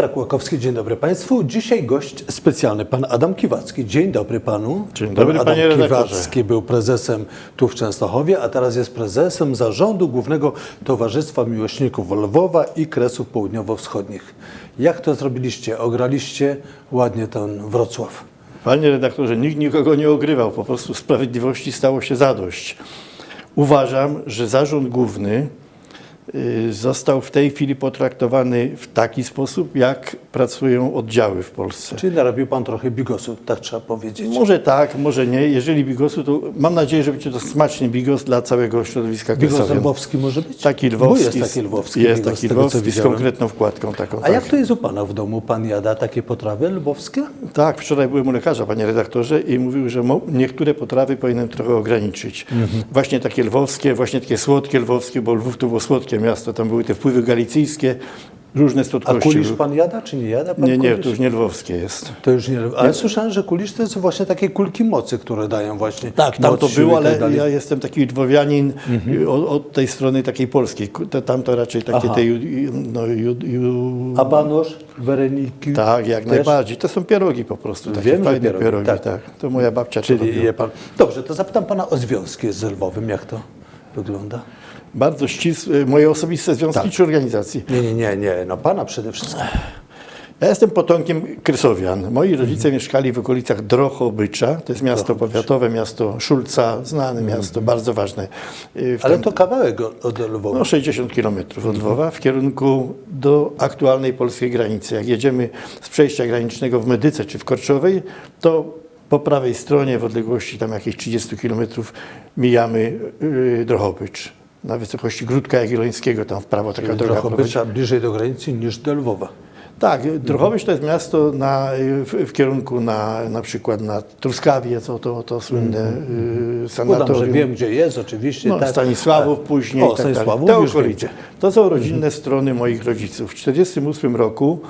Kacper Kłakowski, dzień dobry Państwu. Dzisiaj gość specjalny, pan Adam Kiwacki. Dzień dobry Panu. Dzień dobry, pan panie Adam. Kiwacki był prezesem tu w Częstochowie, a teraz jest prezesem zarządu Głównego Towarzystwa Miłośników Lwowa i Kresów Południowo-Wschodnich. Jak to zrobiliście? Ograliście ładnie ten Wrocław. Panie redaktorze, nikt nikogo nie ogrywał, po prostu sprawiedliwości stało się zadość. Uważam, że zarząd główny został w tej chwili potraktowany w taki sposób, jak pracują oddziały w Polsce. Czyli narobił Pan trochę bigosu, tak trzeba powiedzieć. Może tak, może nie. Jeżeli bigosu, to mam nadzieję, że będzie to smaczny bigos dla całego środowiska Bigos Kresowian. lwowski może być? Taki Bo lwowski. jest taki lwowski Jest bigos, taki tego, lwowski z konkretną wkładką taką. A tak. jak to jest u Pana w domu? Pan jada takie potrawy lwowskie? Tak, wczoraj byłem u lekarza, panie redaktorze, i mówił, że niektóre potrawy powinienem trochę ograniczyć. Mhm. Właśnie takie lwowskie, właśnie takie słodkie lwowskie, bo Lwów to było słodkie miasto, tam były te wpływy galicyjskie, różne A słodkości. kulisz były. Pan jada, czy nie jada Pan Nie, nie, kulisz? to już nie lwowskie jest. To już nie. Ale słyszałem, że kulisz to są właśnie takie kulki mocy, które dają właśnie. Tak, tam to było, tak ale dalej. ja jestem taki lwowianin od, od tej strony takiej polskiej. Tam to raczej takie Aha. te ju, no, ju, ju, A banosz, wereniki. Tak, jak też? najbardziej. To są pierogi po prostu, takie Wiem, że fajne pierogi, pierogi. tak. tak. To moja babcia to Czyli robiła. je pan. Dobrze, to zapytam pana o związki z Lwowem. Jak to wygląda? Bardzo ścisłe, moje osobiste związki Tak. czy organizacji? Nie, nie, nie, nie. No pana przede wszystkim. Ja jestem potomkiem Krysowian. Moi rodzice mieszkali w okolicach Drochobycza. To jest miasto powiatowe, miasto Szulca, znane miasto, bardzo ważne. y, Ale to kawałek od- Lwowa. no, 60 kilometrów od Lwowa w kierunku do aktualnej polskiej granicy. Jak jedziemy z przejścia granicznego w Medyce czy w Korczowej, to po prawej stronie w odległości tam jakieś 30 kilometrów mijamy yy, Drohobycz. Na wysokości Gródka Jagiellońskiego, tam w prawo taka droga prowadzi. Drochobycza bliżej do granicy niż do Lwowa. Tak, Drohobycz to jest miasto na, w, w kierunku na, na przykład na Truskawie, co to, to słynne y, Udam, że sanatorium. wiem, gdzie jest, oczywiście. No, tak. Stanisławów później. O, tak. Stanisławów Te już okolice. To są rodzinne strony moich rodziców. W 1948 roku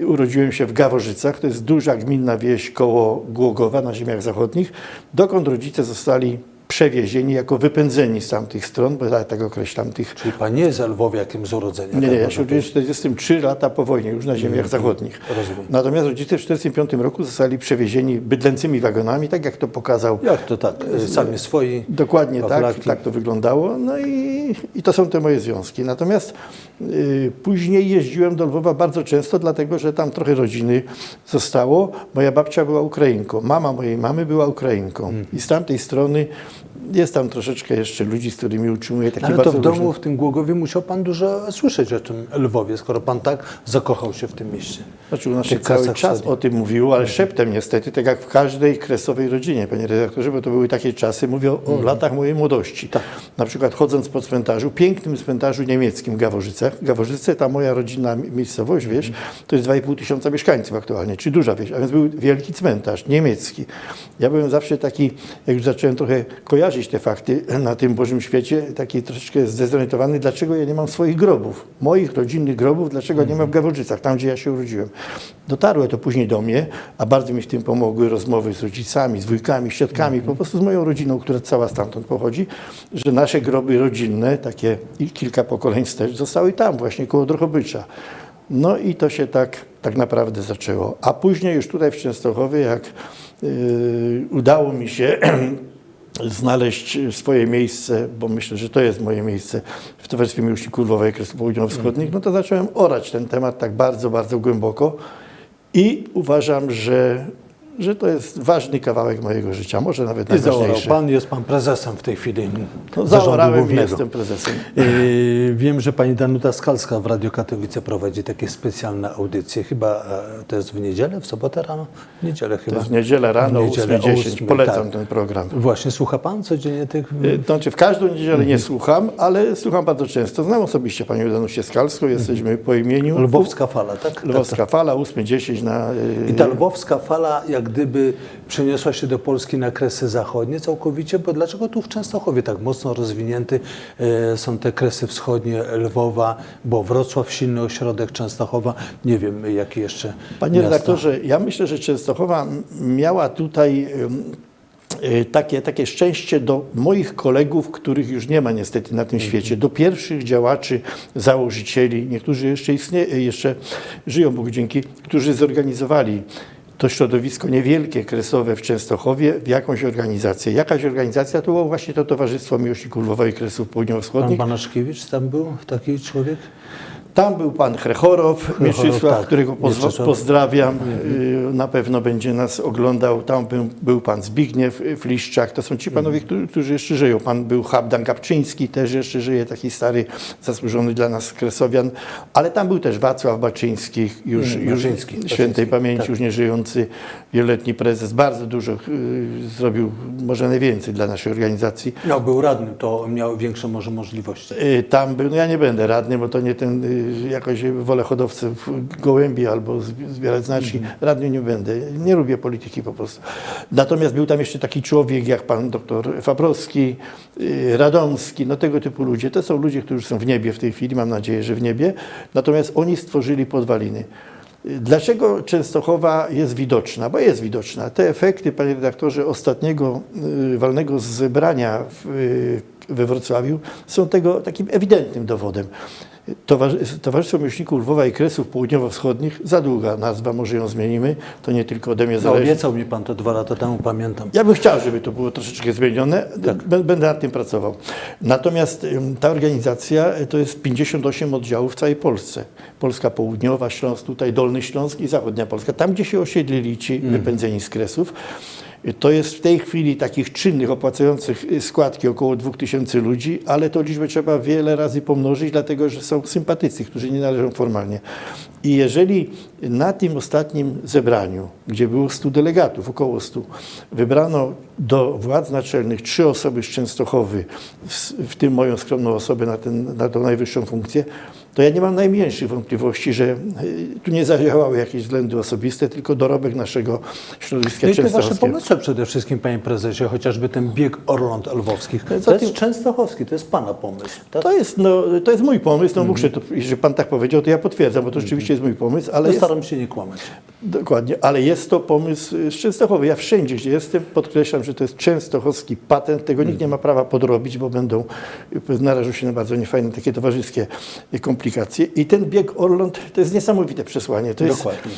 y, urodziłem się w Gaworzycach, to jest duża gminna wieś koło Głogowa na ziemiach zachodnich, dokąd rodzice zostali przewiezieni jako wypędzeni z tamtych stron, bo ja tak określam tych Czyli pan nie jest Lwowiakiem z urodzenia. nie, tak nie, ja się urodziłem w 43 lata po wojnie, już na ziemiach zachodnich. Rozumiem. Natomiast rodzice w 45 roku zostali przewiezieni bydlęcymi wagonami, tak jak to pokazał Jak to tak? y, Sami swoi. Dokładnie tak, tak to wyglądało. No i, i to są te moje związki. Natomiast później jeździłem do Lwowa bardzo często, dlatego że tam trochę rodziny zostało. Moja babcia była Ukrainką, mama mojej mamy była Ukrainką. Mhm. I z tamtej strony jest tam troszeczkę jeszcze ludzi, z którymi utrzymuję takie Ale to w domu, w tym Głogowie musiał pan dużo słyszeć o tym Lwowie, skoro pan tak zakochał się w tym mieście. Znaczy u nas się cały czas o tym mówiło, ale szeptem niestety, tak jak w każdej kresowej rodzinie, panie redaktorze, bo to były takie czasy, mówię o, o latach mojej młodości. Tak. Na przykład chodząc po cmentarzu, pięknym cmentarzu niemieckim w Gaworzycach. Gaworzyce, ta moja rodzinna mi- miejscowość, wieś, to jest 2,5 tysiąca mieszkańców aktualnie, czyli duża wieś, a więc był wielki cmentarz niemiecki. Ja byłem zawsze taki, jak już zacząłem trochę kojarzyć te fakty na tym Bożym świecie, taki troszeczkę zdezorientowany, dlaczego ja nie mam swoich grobów, moich rodzinnych grobów, dlaczego nie ma w Gaworzycach, tam gdzie ja się urodziłem. Dotarło to później do mnie, a bardzo mi w tym pomogły rozmowy z rodzicami, z wujkami, z ciotkami, po prostu z moją rodziną, która cała stamtąd pochodzi, że nasze groby rodzinne, takie i kilka pokoleń wstecz, zostały tam właśnie koło Drohobycza. No i to się tak, tak naprawdę zaczęło. A później już tutaj w Częstochowie, jak yy, udało mi się znaleźć swoje miejsce, bo myślę, że to jest moje miejsce w Towarzystwie Miłośników Lwowej Kresów Południowo-Wschodnich, no to zacząłem orać ten temat tak bardzo, bardzo głęboko i uważam, że, że to jest ważny kawałek mojego życia, może nawet I zaorał najważniejszy. pan, jest pan prezesem w tej chwili No, zarządu zaorałem i głównego. jestem prezesem. Yy, Wiem, że pani Danuta Skalska w Radio Katowice prowadzi takie specjalne audycje. Chyba e, to jest w niedzielę, w sobotę rano? W niedzielę chyba. w niedzielę rano, W niedzielę o 8.10. ósmej, Polecam tak. ten program. Właśnie, słucha pan codziennie tych... Y, To znaczy w każdą niedzielę nie słucham, ale słucham bardzo często. Znam osobiście panią Danusię Skalską, jesteśmy po imieniu. Lwowska fala, tak? Lwowska fala, 8.10 na... y, I ta lwowska fala jak gdyby przeniosła się do Polski na kresy zachodnie całkowicie, bo dlaczego tu w Częstochowie tak mocno rozwinięty e, są te kresy wschodnie Lwowa, bo Wrocław silny ośrodek Częstochowa, nie wiem jaki jeszcze Panie miasta. redaktorze, ja myślę, że Częstochowa miała tutaj e, takie, takie szczęście do moich kolegów, których już nie ma niestety na tym świecie, do pierwszych działaczy, założycieli, niektórzy jeszcze istnie, jeszcze żyją, Bogu dzięki, którzy zorganizowali to środowisko niewielkie, kresowe w Częstochowie w jakąś organizację. Jakaś organizacja to było właśnie to Towarzystwo Miłośników Lwowa i Kresów Pan Południowo-Wschodnich. Banaszkiewicz tam był, taki człowiek? Tam był pan Chrechorow, Mieczysław, tak. którego pozdrawiam. Y, Na pewno będzie nas oglądał. Tam był, był pan Zbigniew Fliszczak. To są ci panowie, którzy, jeszcze żyją. Pan był Habdan Gapczyński, też jeszcze żyje, taki stary, zasłużony dla nas Kresowian. Ale tam był też Wacław Baczyński, już, już Baczyński, świętej Baczyński, pamięci, tak. już nieżyjący, wieloletni prezes. Bardzo dużo y, zrobił, może najwięcej dla naszej organizacji. No, był radnym, to miał większe może możliwości. Y, Tam był, no ja nie będę radny, bo to nie ten, y, jakoś wolę hodowców gołębi albo zbi- zbierać znaczki. Radnym nie będę. Nie lubię polityki po prostu. Natomiast był tam jeszcze taki człowiek jak pan doktor Fabrowski, y, Radomski, no tego typu ludzie. To są ludzie, którzy są w niebie w tej chwili, mam nadzieję, że w niebie. Natomiast oni stworzyli podwaliny. Y, Dlaczego Częstochowa jest widoczna? Bo jest widoczna. Te efekty, panie redaktorze, ostatniego y, walnego zebrania w, we Wrocławiu są tego takim ewidentnym dowodem. Towarzy- Towarzystwo Miłośników Lwowa i Kresów Południowo-Wschodnich, za długa nazwa, może ją zmienimy, to nie tylko ode mnie No, zależy. obiecał mi pan to dwa lata temu, pamiętam. Ja bym chciał, żeby to było troszeczkę zmienione. Bę- Będę nad tym pracował. Natomiast ta organizacja y, to jest 58 oddziałów w całej Polsce. Polska Południowa, Śląsk, tutaj Dolny Śląsk i Zachodnia Polska. Tam, gdzie się osiedlili ci wypędzeni z Kresów, to jest w tej chwili takich czynnych, opłacających składki około 2000 ludzi, ale to liczbę trzeba wiele razy pomnożyć, dlatego że są sympatycy, którzy nie należą formalnie. I jeżeli na tym ostatnim zebraniu, gdzie było 100 delegatów, około 100, wybrano do władz naczelnych trzy osoby z Częstochowy, w, w tym moją skromną osobę na, ten, na tą najwyższą funkcję, to ja nie mam najmniejszych wątpliwości, że y, tu nie zadziałały jakieś względy osobiste, tylko dorobek naszego środowiska No i to wasze pomysły przede wszystkim, panie prezesie, chociażby ten bieg Orląt Lwowskich. To jest częstochowski, to jest pana pomysł. Tak? To jest, no, to jest mój pomysł, no muszę to, jeżeli pan tak powiedział, to ja potwierdzam, bo to rzeczywiście jest mój pomysł, ale jest, staram się nie kłamać. Dokładnie, ale jest to pomysł y, z Częstochowy. Ja wszędzie, gdzie jestem, podkreślam, że to jest częstochowski patent. Tego nikt nie ma prawa podrobić, bo będą, y, narażą się na bardzo niefajne takie towarzyskie y, komplikacje. I ten bieg Orląt to jest niesamowite przesłanie. To jest, Dokładnie.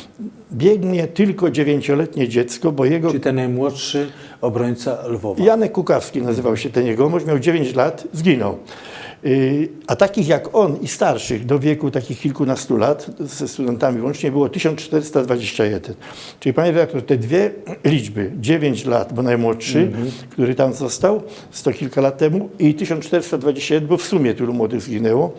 biegnie tylko dziewięcioletnie dziecko, bo jego Czyli ten najmłodszy obrońca Lwowa. Janek Kukawski nazywał się ten jegomość, miał 9 lat, zginął. Yy, A takich jak on i starszych do wieku takich kilkunastu lat, ze studentami łącznie, było 1421. Czyli panie redaktor, te dwie liczby, 9 lat, bo najmłodszy, który tam został sto kilka lat temu i 1421, bo w sumie tylu młodych zginęło.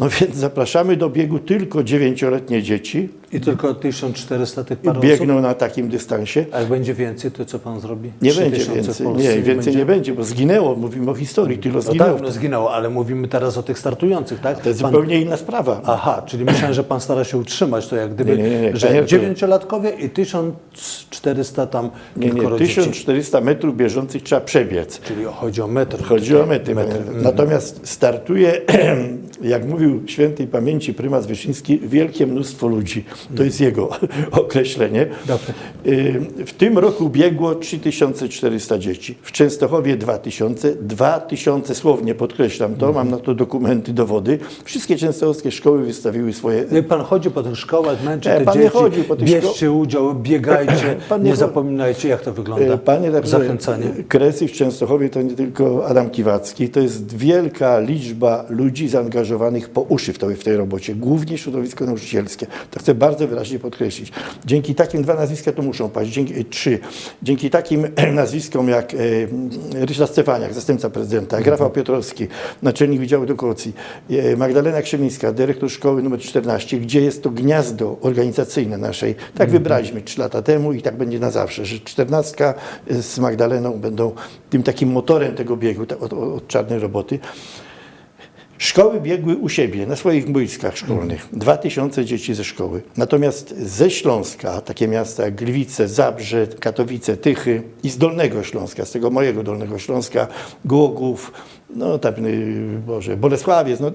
No więc zapraszamy do biegu tylko dziewięcioletnie dzieci. I tylko 1400 tych parę osób. Biegną na takim dystansie. A jak będzie więcej, to co pan zrobi? Nie 3000 będzie więcej, nie, więcej nie będzie, bo zginęło, mówimy o historii, tylu No zginęło. tak, no zginęło, ale mówimy teraz o tych startujących, tak? To jest Pan- zupełnie inna sprawa. Aha, czyli myślałem, że pan stara się utrzymać to jak gdyby, Nie, nie, nie, że dziewięciolatkowie i 1400 tam Nie, nie, kilkoro dzieci. 1400 metrów bieżących trzeba przebiec. Czyli chodzi o metr. Chodzi o metry. Metr. Natomiast startuje, jak mówił świętej pamięci prymas Wyszyński, wielkie mnóstwo ludzi. To jest jego określenie. Dobrze. Y, W tym roku biegło 3400 dzieci. W Częstochowie 2000. 2000, słownie podkreślam to, mam na to dokumenty, dowody. Wszystkie częstochowskie szkoły wystawiły swoje No i pan chodzi po tych szkołach, męczy Nie, te pan nie dzieci, chodzi po tych bierzcie udział, biegajcie, Pan nie, nie zapominajcie, jak to wygląda. E, Panie Zachęcanie. Kresy w Częstochowie to nie tylko Adam Kiwacki, to jest wielka liczba ludzi zaangażowanych po uszy w, to, w tej robocie, głównie środowisko nauczycielskie. To chcę bardzo wyraźnie podkreślić. Dzięki takim, dwa nazwiska tu muszą paść, dzięki, e, trzy, dzięki takim nazwiskom jak e, Ryszard Stefaniak, zastępca prezydenta, Mhm. Rafał Piotrowski, naczelnik Wydziału Edukacji, e, Magdalena Krzemińska, dyrektor szkoły nr 14, gdzie jest to gniazdo organizacyjne naszej. Tak Mhm. wybraliśmy trzy lata temu i tak będzie na zawsze, że czternastka z Magdaleną będą tym takim motorem tego biegu od, od czarnej roboty. Szkoły biegły u siebie, na swoich boiskach szkolnych. Dwa tysiące dzieci ze szkoły. Natomiast ze Śląska, takie miasta jak Gliwice, Zabrze, Katowice, Tychy i z Dolnego Śląska, z tego mojego Dolnego Śląska, Głogów, no tam, y, Boże, Bolesławiec, no,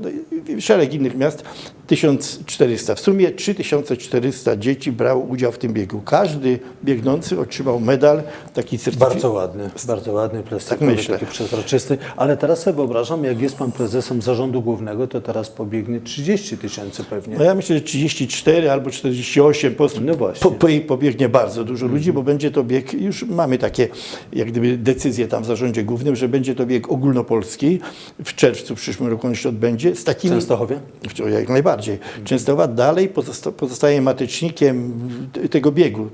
y, szereg innych miast, 1400. W sumie 3400 dzieci brało udział w tym biegu. Każdy biegnący otrzymał medal, taki certyfikat. Bardzo ładny, bardzo ładny, plastikowy, Tak myślę. taki przezroczysty. Ale teraz sobie wyobrażam, jak jest pan prezesem zarządu głównego, to teraz pobiegnie 30 tysięcy pewnie. No ja myślę, że 34 albo 48 po prostu No właśnie. po, po, pobiegnie bardzo dużo ludzi, bo będzie to bieg, już mamy takie jak gdyby decyzje tam w zarządzie głównym, że będzie to bieg ogólnopolski. W czerwcu w przyszłym roku on się odbędzie. Z W takimi, Częstochowie? w- Jak najbardziej. Częstochowa dalej pozosta, pozostaje matecznikiem t- tego biegu.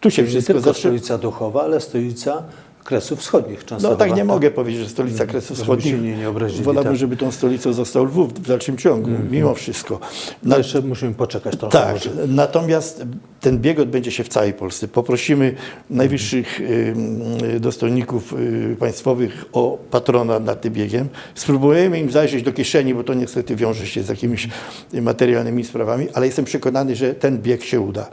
Tu się Nie wszystko tylko zaczyna. stolica duchowa, ale stolica Kresów Wschodnich No Częstochowa. tak nie mogę powiedzieć, że stolica Kresów żeby Wschodnich. nie- nie obrazili, Wolałbym, tak. żeby tą stolicą został Lwów w dalszym ciągu, mimo wszystko. No jeszcze musimy poczekać trochę Tak, może. natomiast ten bieg odbędzie się w całej Polsce. Poprosimy najwyższych y, dostojników y, państwowych o patrona nad tym biegiem. Spróbujemy im zajrzeć do kieszeni, bo to niestety wiąże się z jakimiś materialnymi sprawami, ale jestem przekonany, że ten bieg się uda.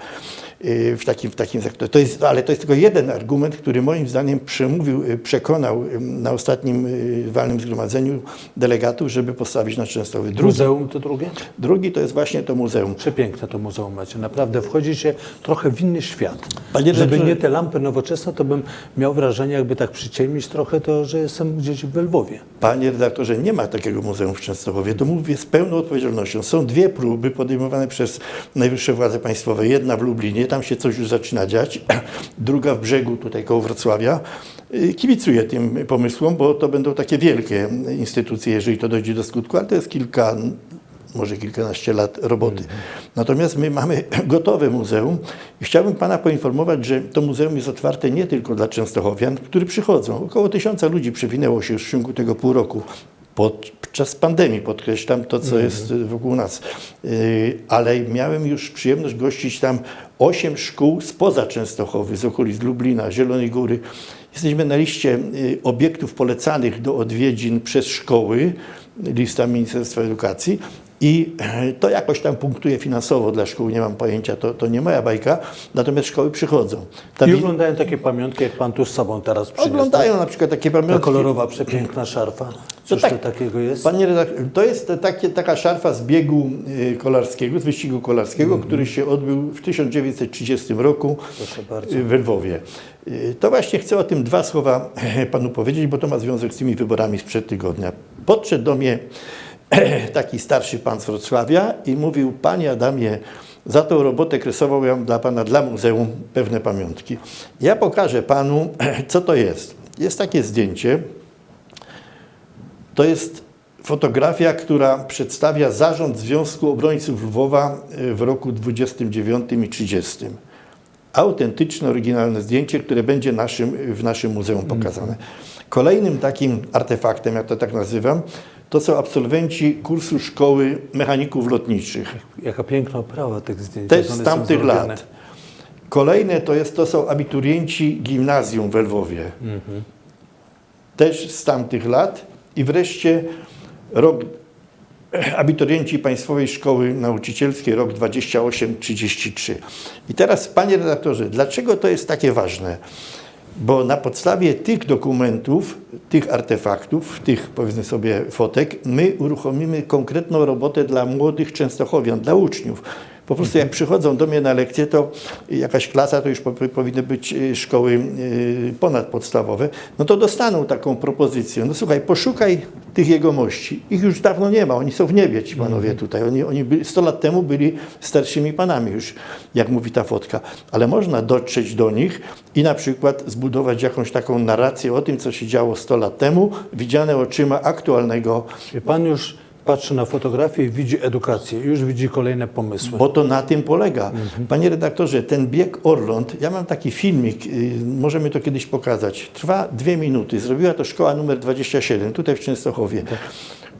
Y, W takim, w takim sektorze. To jest, ale to jest tylko jeden argument, który moim zdaniem przemówił, y, przekonał y, na ostatnim walnym zgromadzeniu delegatów, żeby postawić na Częstochowy. Drugi, Muzeum to drugie? drugi to jest właśnie to muzeum. Przepiękne to muzeum macie. Naprawdę wchodzicie trochę w inny świat. Panie Żeby nie te lampy nowoczesne, to bym miał wrażenie, jakby tak przyciemnić trochę, to że jestem gdzieś w Lwowie. Panie redaktorze, nie ma takiego muzeum w Częstochowie. To mówię z pełną odpowiedzialnością. Są dwie próby podejmowane przez najwyższe władze państwowe. Jedna w Lublinie, tam się coś już zaczyna dziać. Druga w brzegu, tutaj koło Wrocławia. Y, Kibicuję tym pomysłom, bo to będą takie wielkie instytucje, jeżeli to dojdzie do skutku, ale to jest kilka, może kilkanaście lat roboty. Natomiast my mamy gotowe muzeum i chciałbym Pana poinformować, że to muzeum jest otwarte nie tylko dla Częstochowian, którzy przychodzą. Około tysiąca ludzi przewinęło się już w ciągu tego pół roku. Podczas pandemii podkreślam to, co jest y, wokół nas. Yy, Ale miałem już przyjemność gościć tam osiem szkół spoza Częstochowy, z okolic Lublina, Zielonej Góry. Jesteśmy na liście y, obiektów polecanych do odwiedzin przez szkoły, lista Ministerstwa Edukacji. I e, to jakoś tam punktuje finansowo dla szkół, nie mam pojęcia, to, to nie moja bajka, natomiast szkoły przychodzą. Ta I oglądają takie pamiątki, jak pan tu z sobą teraz przyniósł. oglądają na przykład takie Ta pamiątki. kolorowa, przepiękna szarfa. Cóż tak. to takiego jest? Panie redaktor, to jest takie, taka szarfa z biegu y, kolarskiego, z wyścigu kolarskiego, który się odbył w 1930 roku w Lwowie. Y, To właśnie chcę o tym dwa słowa panu powiedzieć, bo to ma związek z tymi wyborami sprzed tygodnia. Podszedł do mnie taki starszy pan z Wrocławia i mówił, panie Adamie, za tą robotę kresował dla pana, dla muzeum pewne pamiątki. Ja pokażę panu, co to jest. Jest takie zdjęcie, to jest fotografia, która przedstawia zarząd Związku Obrońców Lwowa y, w roku 29 i 30. Autentyczne, oryginalne zdjęcie, które będzie naszym, w naszym muzeum pokazane. Kolejnym takim artefaktem, ja to tak nazywam, to są absolwenci kursu szkoły mechaników lotniczych. Jaka piękna oprawa tych zdjęć. Też z tamtych lat. Kolejne to, jest, to są abiturienci gimnazjum w Lwowie. Też z tamtych lat. I wreszcie rok abiturienci Państwowej Szkoły Nauczycielskiej, rok 28-33. I teraz, panie redaktorze, dlaczego to jest takie ważne? Bo na podstawie tych dokumentów, tych artefaktów, tych powiedzmy sobie fotek, my uruchomimy konkretną robotę dla młodych Częstochowian, dla uczniów. Po prostu jak przychodzą do mnie na lekcję, to jakaś klasa, to już po, powinny być y, szkoły y, ponadpodstawowe, no to dostaną taką propozycję. No słuchaj, poszukaj tych jegomości. Ich już dawno nie ma, oni są w niebie, ci panowie tutaj. Oni, oni byli, 100 lat temu byli starszymi panami już, jak mówi ta fotka. Ale można dotrzeć do nich i na przykład zbudować jakąś taką narrację o tym, co się działo 100 lat temu, widziane oczyma aktualnego pan już patrzy na fotografię i widzi edukację, już widzi kolejne pomysły. Bo to na tym polega. Panie redaktorze, ten bieg Orląt, ja mam taki filmik, y, możemy to kiedyś pokazać. Trwa dwie minuty. Zrobiła to szkoła numer 27, tutaj w Częstochowie.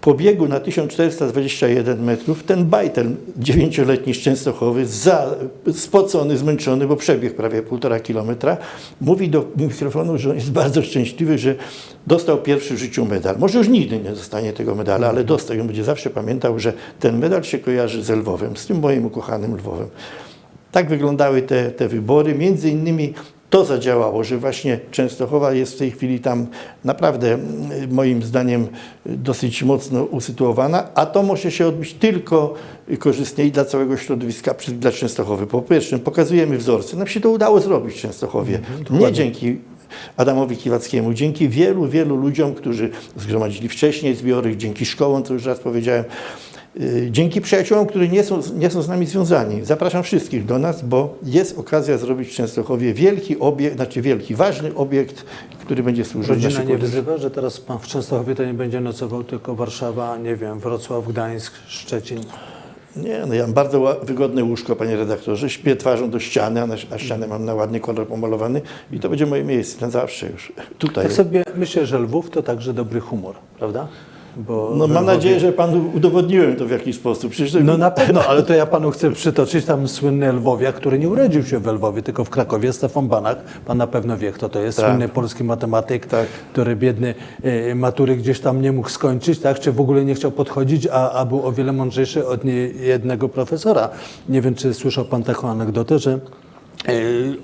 Po biegu na 1421 metrów ten bajtel dziewięcioletni z Częstochowy, za, spocony, zmęczony, bo przebiegł prawie półtora kilometra, mówi do mikrofonu, że on jest bardzo szczęśliwy, że dostał pierwszy w życiu medal. Może już nigdy nie dostanie tego medala, ale dostał i będzie zawsze pamiętał, że ten medal się kojarzy z Lwowem, z tym moim ukochanym Lwowem. Tak wyglądały te, te wybory. Między innymi to zadziałało, że właśnie Częstochowa jest w tej chwili tam naprawdę mm, moim zdaniem dosyć mocno usytuowana, a to może się odbyć tylko korzystnie i dla całego środowiska, dla Częstochowy. Po pierwsze, pokazujemy wzorce. Nam się to udało zrobić w Częstochowie. Nie dzięki Adamowi Kiwackiemu, dzięki wielu, wielu ludziom, którzy zgromadzili wcześniej zbiory, dzięki szkołom, co już raz powiedziałem, dzięki przyjaciołom, którzy nie są, nie są z nami związani. Zapraszam wszystkich do nas, bo jest okazja zrobić w Częstochowie wielki obiekt, znaczy wielki, ważny obiekt, który będzie służył Rodzina nie wyzywa, że teraz pan w Częstochowie to nie będzie nocował tylko Warszawa, nie wiem, Wrocław, Gdańsk, Szczecin. Nie, no ja mam bardzo wygodne łóżko, panie redaktorze. Śpię twarzą do ściany, a na, a ścianę mam na ładny kolor pomalowany i to będzie moje miejsce na zawsze już. Tutaj. Tak sobie myślę, że Lwów to także dobry humor, prawda? Bo No we mam nadzieję, że panu udowodniłem to w jakiś sposób. Przecież to- No na pewno, ale to ja panu chcę przytoczyć tam słynny Lwowiak, który nie urodził się w Lwowie, tylko w Krakowie, Stefan Banach. Pan na pewno wie, kto to jest. Tak. Słynny polski matematyk, Tak. który biedny e, matury gdzieś tam nie mógł skończyć, tak? czy w ogóle nie chciał podchodzić, a, a był o wiele mądrzejszy od jednego profesora. Nie wiem, czy słyszał pan taką anegdotę, że e,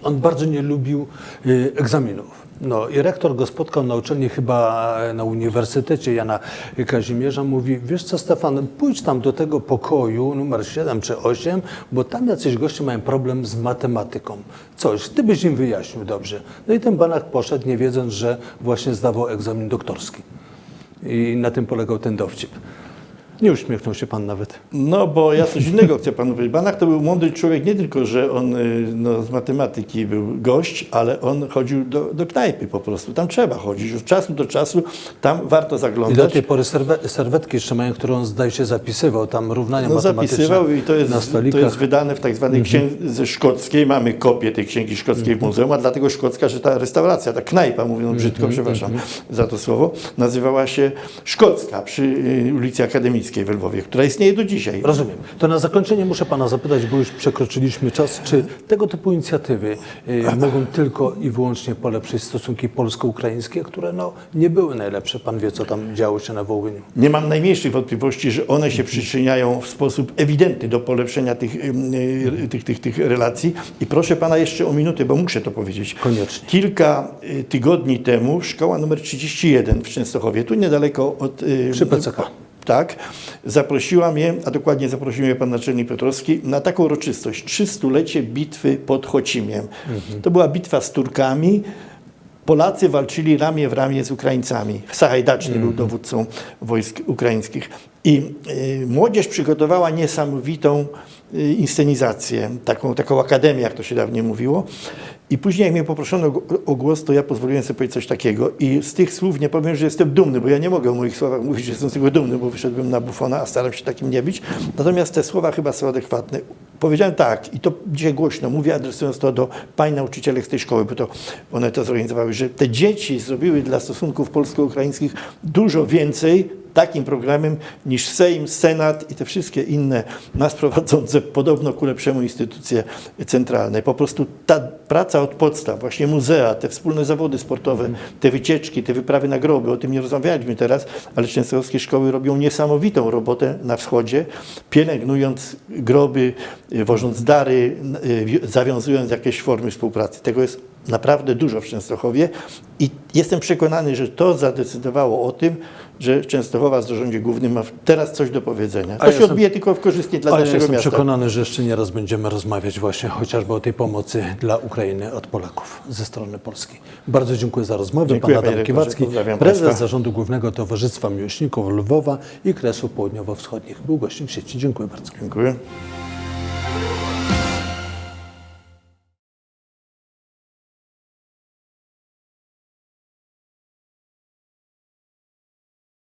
on bardzo nie lubił e, egzaminów. No i rektor go spotkał na uczelni, chyba na Uniwersytecie Jana Kazimierza. Mówi, wiesz co Stefan, pójdź tam do tego pokoju numer 7 czy 8, bo tam jacyś goście mają problem z matematyką. Coś, ty byś im wyjaśnił dobrze. No i ten banak poszedł, nie wiedząc, że właśnie zdawał egzamin doktorski. I na tym polegał ten dowcip. Nie uśmiechnął się pan nawet. No, bo ja coś innego chcę panu powiedzieć. Banach to był mądry człowiek, nie tylko, że on y, no, z matematyki był gość, ale on chodził do, do knajpy po prostu. Tam trzeba chodzić. Od czasu do czasu tam warto I do zaglądać. tej pory serwe, serwetki jeszcze mają, którą zdaje się zapisywał, tam równania No, matematyczne zapisywał i to jest, na to stolikach. jest wydane w tak zwanej księdze szkockiej. Mamy kopię tej księgi szkockiej w muzeum, a dlatego szkocka, że ta restauracja, ta knajpa, mówiąc brzydko, przepraszam za to słowo, nazywała się Szkocka przy y, ulicy Akademickiej w Lwowie, która istnieje do dzisiaj. Rozumiem. To na zakończenie muszę Pana zapytać, bo już przekroczyliśmy czas, czy tego typu inicjatywy y, mogą tylko i wyłącznie polepszyć stosunki polsko-ukraińskie, które no, nie były najlepsze. Pan wie, co tam działo się na Wołyniu. Nie mam najmniejszych wątpliwości, że one się przyczyniają w sposób ewidentny do polepszenia tych, y, tych, tych, tych relacji. I proszę pana jeszcze o minutę, bo muszę to powiedzieć. Koniecznie. Kilka y, tygodni temu szkoła numer 31 w Częstochowie, tu niedaleko od... y, Przy PCK. Tak, zaprosiła mnie, a dokładnie zaprosił mnie pan naczelnik Piotrowski na taką uroczystość, 300-lecie bitwy pod Chocimiem. To była bitwa z Turkami. Polacy walczyli ramię w ramię z Ukraińcami. Sahajdaczny był dowódcą wojsk ukraińskich. I y, młodzież przygotowała niesamowitą inscenizację, taką, taką akademię, jak to się dawniej mówiło. I później, jak mnie poproszono o- o głos, to ja pozwoliłem sobie powiedzieć coś takiego. I z tych słów nie powiem, że jestem dumny, bo ja nie mogę o moich słowach mówić, że jestem z tego dumny, bo wyszedłem na bufona, a staram się takim nie być. Natomiast te słowa chyba są adekwatne. Powiedziałem tak, i to dzisiaj głośno mówię, adresując to do pań nauczycielek z tej szkoły, bo to one to zorganizowały, że te dzieci zrobiły dla stosunków polsko-ukraińskich dużo więcej takim programem niż Sejm, Senat i te wszystkie inne nas prowadzące podobno ku lepszemu instytucje centralne. Po prostu ta praca od podstaw, właśnie muzea, te wspólne zawody sportowe, te wycieczki, te wyprawy na groby, o tym nie rozmawialiśmy teraz, ale częstochowskie szkoły robią niesamowitą robotę na wschodzie, pielęgnując groby, wożąc dary, y, wi- zawiązując jakieś formy współpracy. Tego jest naprawdę dużo w Częstochowie i jestem przekonany, że to zadecydowało o tym, że Częstochowa w zarządzie głównym ma teraz coś do powiedzenia. To ja się jestem- odbije tylko w korzystnie dla Ale ja naszego jestem miasta. przekonany, że jeszcze nie raz będziemy rozmawiać właśnie chociażby o tej pomocy dla Ukrainy od Polaków ze strony Polski. Bardzo dziękuję za rozmowę. Dziękuję, Pan Adam. Kiwacki, prezes państwa. Zarządu Głównego Towarzystwa Miłośników Lwowa i Kresów Południowo-Wschodnich. Był gościem sieci. Dziękuję bardzo. Dziękuję.